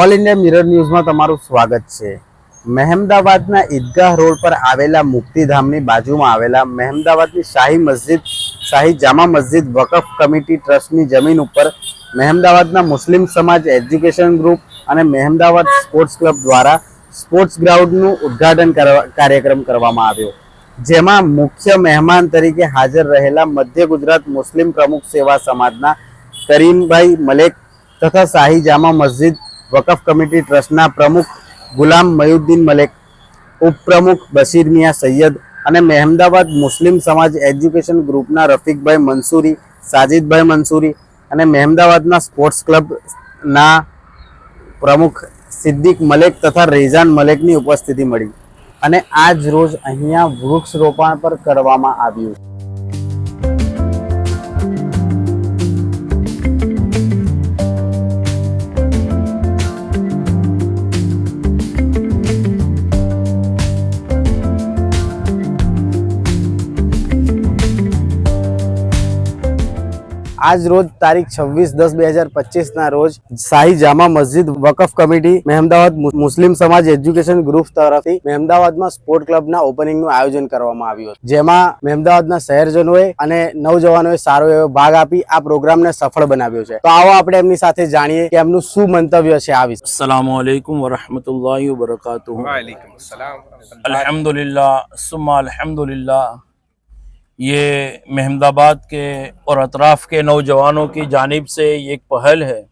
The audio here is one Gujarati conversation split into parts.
ઓલ ઇન્ડિયા મિરર ન્યૂઝમાં તમારું સ્વાગત છે. મહેમદાવાદના ઈદગાહ રોડ પર આવેલા મુક્તિધામની બાજુમાં આવેલા મહેમદાવાદની શાહી મસ્જિદ, શાહી જામા મસ્જિદ વકફ કમિટી ટ્રસ્ટની જમીન ઉપર મહેમદાવાદના મુસ્લિમ સમાજ એજ્યુકેશન ગ્રુપ અને મહેમદાવાદ સ્પોર્ટ્સ ક્લબ દ્વારા સ્પોર્ટ્સ ગ્રાઉન્ડનું ઉદ્ઘાટન કાર્યક્રમ કરવામાં આવ્યો. જેમાં મુખ્ય મહેમાન તરીકે હાજર રહેલા મધ્ય ગુજરાત મુસ્લિમ પ્રમુખ સેવા સમાજના કરીમભાઈ મલેક તથા શાહી જામા મસ્જિદ વકફ કમિટી ટ્રસ્ટના પ્રમુખ ગુલામ મયુદ્દીન મલેક, ઉપપ્રમુખ બશીર મિયા સૈયદ અને મહેમદાવાદ મુસ્લિમ સમાજ એજ્યુકેશન ગ્રુપના રફીકભાઈ મંસૂરી, સાજિદભાઈ મંસૂરી અને મહેમદાવાદના સ્પોર્ટ્સ ક્લબના પ્રમુખ સિદ્દીક મલેક તથા રેઝાન મલેકની ઉપસ્થિતિ મળી. અને આજ રોજ અહીંયા વૃક્ષ રોપણ પર કરવામાં આવ્યું આજ રોજ તારીખ છવ્વીસ દસ બે હજાર પચીસ ના રોજ Shahi Jama Masjid Waqf committee Mahemdavad Muslim Samaj education group તરફથી મહેમદાવાદમાં સ્પોર્ટ ઓપનિંગનું આયોજન કરવામાં આવ્યું હતું. જેમાં મહેમદાવાદના શહેરજનોએ અને નવજવાનોએ સારો એવો ભાગ આપી આ પ્રોગ્રામ ને સફળ બનાવ્યો છે. તો આવો આપણે એમની સાથે જાણીએ કે એમનું શું મંતવ્ય છે આવી વિશે. અસલામ વાલેકુમ વરહમતુલ્લાહ વબરકાતુહ વાલેકુમ સલામ અલહમદુલિલ્લાહ સુમ્મા અલહમદુલિલ્લાહ یہ محمد آباد کے اور اطراف کے نوجوانوں کی جانب سے یہ ایک پہل ہے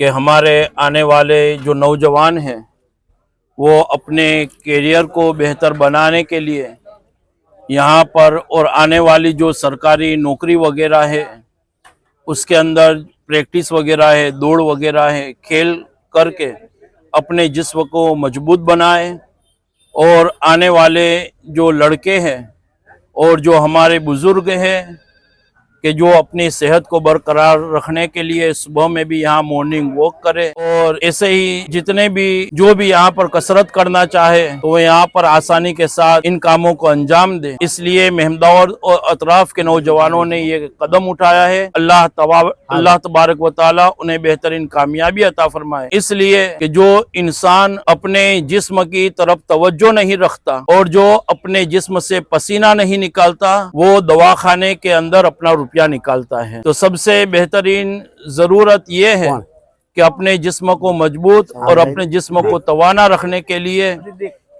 کہ ہمارے آنے والے جو نوجوان ہیں، وہ اپنے کیریئر کو بہتر بنانے کے لیے یہاں پر اور آنے والی جو سرکاری نوکری وغیرہ ہے، اس کے اندر پریکٹس وغیرہ ہے، دوڑ وغیرہ ہے، کھیل کر کے اپنے جسم کو مضبوط بنائے اور آنے والے جو لڑکے ہیں और जो हमारे बुज़ुर्ग हैं کہ جو اپنی صحت کو برقرار رکھنے کے لیے صبح میں بھی یہاں مارننگ واک کرے اور ایسے ہی جتنے بھی جو بھی یہاں پر کسرت کرنا چاہے تو وہ یہاں پر آسانی کے ساتھ ان کاموں کو انجام دے۔ اس لیے مہمداور اور اطراف کے نوجوانوں نے یہ قدم اٹھایا ہے۔ اللہ اللہ تبارک و تعالیٰ انہیں بہترین کامیابی عطا فرمائے۔ اس لیے کہ جو انسان اپنے جسم کی طرف توجہ نہیں رکھتا اور جو اپنے جسم سے پسینہ نہیں نکالتا وہ دواخانے کے اندر اپنا روپیہ نکالتا ہے۔ تو سب سے بہترین ضرورت یہ ہے کہ اپنے جسم کو مضبوط اور اپنے جسم کو توانا رکھنے کے لیے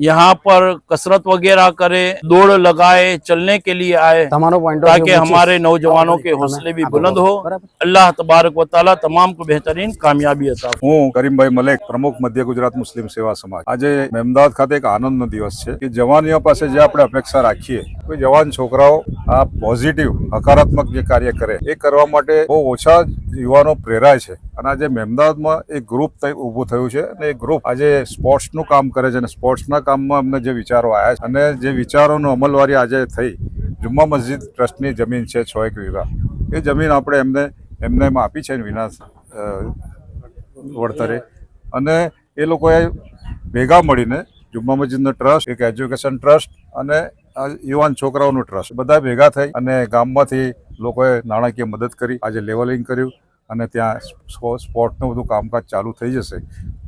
یہاں پر کسرت وغیرہ کرے دوڑ لگائے چلنے کے لیے آئے تاکہ ہمارے نوجوانوں کے حوصلے بھی بلند ہو۔ اللہ تبارک و تعالیٰ تمام کو بہترین کامیابی عطا હું કરીમભાઈ મલેક પ્રમુખ મધ્ય ગુજરાત મુસ્લિમ સેવા સમાજ આજે અમદાવાદ ખાતે એક આનંદનો દિવસ છે કે پاسے جا اپنے اپنے اکسا રાખીએ કોઈ જવાન છોકરાઓ આ પોઝિટિવ હકારાત્મક જે કાર્ય કરે, એ કરવા માટે બહુ ઓછા યુવાનો પ્રેરાય છે. અને આજે મહેમદાવાદમાં એક ગ્રુપ ઊભું થયું છે અને એ ગ્રુપ આજે સ્પોર્ટ્સનું કામ કરે છે અને સ્પોર્ટ્સના કામમાં અમને જે વિચારો આવ્યા છે અને જે વિચારોનું અમલવારી આજે થઈ, જુમ્મા મસ્જિદ ટ્રસ્ટની જમીન છે છ એક વીઘા. એ જમીન આપણે એમને એમને એમાં આપી છે વિના વળતરે. અને એ લોકોએ ભેગા મળીને જુમ્મા મસ્જિદનો ટ્રસ્ટ, એક એજ્યુકેશન ટ્રસ્ટ અને યુવાન છોકરાઓનું ટ્રસ્ટ બધા ભેગા થઈ અને ગામમાંથી લોકોએ નાણાકીય મદદ કરી. આજે લેવલિંગ કર્યું અને ત્યાં સ્પો- સ્પોર્ટનું બધું કામકાજ ચાલુ થઈ જશે.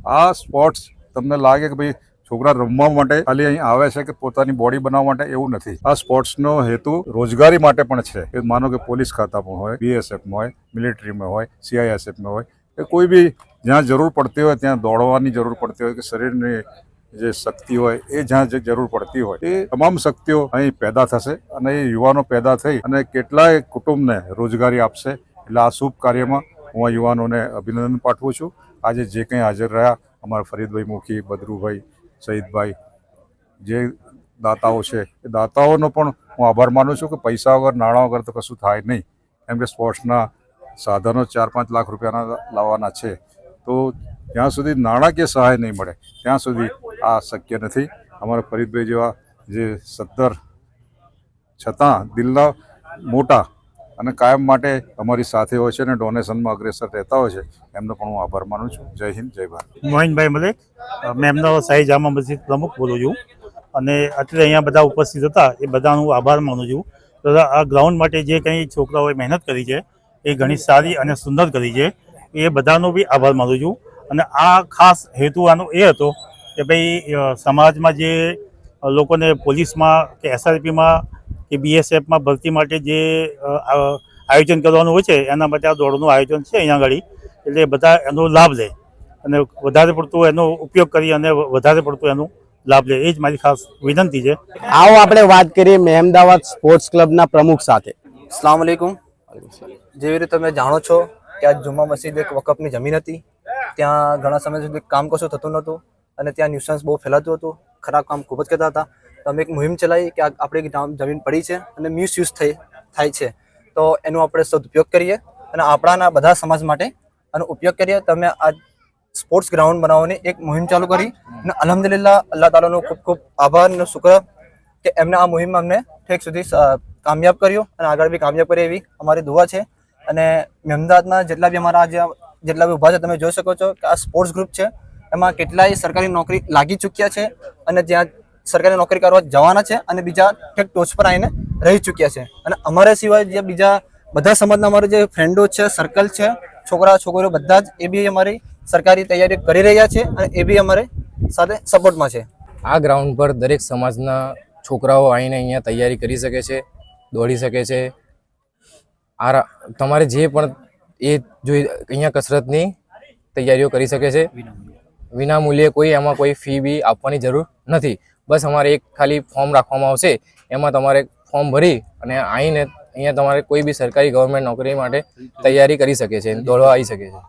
આ સ્પોર્ટ્સ તમને લાગે કે ભાઈ છોકરા રમવા માટે ખાલી અહીં આવે છે કે પોતાની બોડી બનાવવા માટે? એવું નથી. આ સ્પોર્ટ્સનો હેતુ રોજગારી માટે પણ છે. એ માનો કે પોલીસ ખાતામાં હોય બીએસએફમાં હોય મિલિટરીમાં હોય સીઆઈએસએફમાં હોય કે કોઈ બી જ્યાં જરૂર પડતી હોય ત્યાં દોડવાની જરૂર પડતી હોય કે શરીરની જે શક્તિ હોય, એ જ્યાં જે જરૂર પડતી હોય, એ તમામ શક્તિઓ અહીં પેદા થશે અને એ યુવાનો પેદા થઈ અને કેટલાય કુટુંબને રોજગારી આપશે. એટલે આ શુભ કાર્યમાં હું આ યુવાનોને અભિનંદન પાઠવું છું. આજે જે કંઈ હાજર રહ્યા, અમારા ફરીદભાઈ મુખી, બદરુભાઈ સહીદભાઈ જે દાતાઓ છે, એ દાતાઓનો પણ હું આભાર માનું છું કે પૈસા વગર, નાણાં વગર તો કશું થાય નહીં. કેમ કે સ્પોર્ટ્સના સાધનો ચાર પાંચ લાખ રૂપિયાના લાવવાના છે. તો જ્યાં સુધી નાણાકીય સહાય નહીં મળે, ત્યાં સુધી આ શક્ય નથી. અમારા ફરીદભાઈ જેવા જે સત્તર છતાં દિલના મોટા અને કાયમ માટે અમારી સાથે હોય છે અને ડોનેશનમાં અગ્રેસર રહેતા હોય છે, એમનો પણ હું આભાર માનું છું. જય હિન્દ, જય ભારત. મોહિનભાઈ મલેક મેં અમદાવાદ શાહી જામા મસ્જિદ પ્રમુખ બોલું છું અને અત્યારે અહીંયા બધા ઉપસ્થિત હતા, એ બધાનો હું આભાર માનું છું. તથા આ ગ્રાઉન્ડ માટે જે કંઈ છોકરાઓએ મહેનત કરી છે, એ ઘણી સારી અને સુંદર કરી છે, એ બધાનો બી આભાર માનું છું. અને આ ખાસ હેતુ આનો એ હતો કે ભાઈ સમાજમાં જે લોકોને પોલીસમાં કે એસઆરપીમાં કે બીએસએફમાં ભરતી માટે જે આયોજન કરવાનું હોય છે એના માટે આ દોડનું આયોજન છે અહીંયા આગળ. એટલે બધા એનો લાભ લે અને વધારે પડતું એનો ઉપયોગ કરી અને વધારે પડતું એનું લાભ લે. એ જ મારી ખાસ વિનંતી છે. આવો આપણે વાત કરીએ મહેમદાવાદ સ્પોર્ટ્સ ક્લબના પ્રમુખ સાથે. અસલામ વાલેકુમ જેવી રીતે તમે જાણો છો કે આ જુમ્મા મસ્જિદ એક વકફની જમીન હતી. ત્યાં ઘણા સમય સુધી કામ કશું થતું નહોતું. અને ત્યાં ન્યુસન્સ બહુ ફેલાતું હતું. ખરાબ કામ ખૂબ જ કરતા હતા. તો અમે એક મુહિમ ચલાવી કે આપણી જમીન પડી છે અને મિસયુઝ થઈ થાય છે. તો એનો આપણે સદુપયોગ કરીએ અને આપણાના બધા સમાજ માટે આનો ઉપયોગ કરીએ. તમે આ સ્પોર્ટ્સ ગ્રાઉન્ડ બનાવવાની એક મુહિમ ચાલુ કરી અને અલહમદુલિલ્લાહ, અલ્લાહ તાલાનો ખૂબ ખૂબ આભાર અને શુક્ર કે એમને આ મુહિમ અમને ઠેક સુધી કામયાબ કર્યું અને આગળ બી કામયાબ કરી એવી અમારી દુઆ છે. અને અમદાવાદના જેટલા બી અમારા જેટલા બી ઊભા છે, તમે જોઈ શકો છો કે આ સ્પોર્ટ્સ ગ્રુપ છે. એમાં કેટલાય સરકારી નોકરી લાગી ચૂક્યા છે અને જ્યાં સરકારી નોકરી કરવા જવાના છે અને બીજા ઠેક ટોચ પર આવીને રહી ચૂક્યા છે. અને અમારા સિવાય જે બીજા બધા સમાજના અમારા જે ફ્રેન્ડો છે સર્કલ છે, છોકરા, છોકરીઓ બધા જ એ બી અમારી સરકારી તૈયારી કરી રહ્યા છે અને એ બી અમારે સાથે સપોર્ટમાં છે. આ ગ્રાઉન્ડ પર દરેક સમાજના છોકરાઓ આવીને અહીંયા તૈયારી કરી શકે છે, દોડી શકે છે. આ તમારે જે પણ એ જોઈ, અહીંયા કસરતની તૈયારીઓ કરી શકે છે. વિના મૂલ્યે કોઈ એમાં કોઈ ફી બી આપવાની જરૂર નથી. બસ અમારે એક ખાલી ફોર્મ રાખવામાં આવશે. એમાં તમારે ફોર્મ ભરી અને આવીને અહીંયા તમારે કોઈ બી સરકારી ગવર્મેન્ટ નોકરી માટે તૈયારી કરી શકે છે દોડવા આવી શકે છે.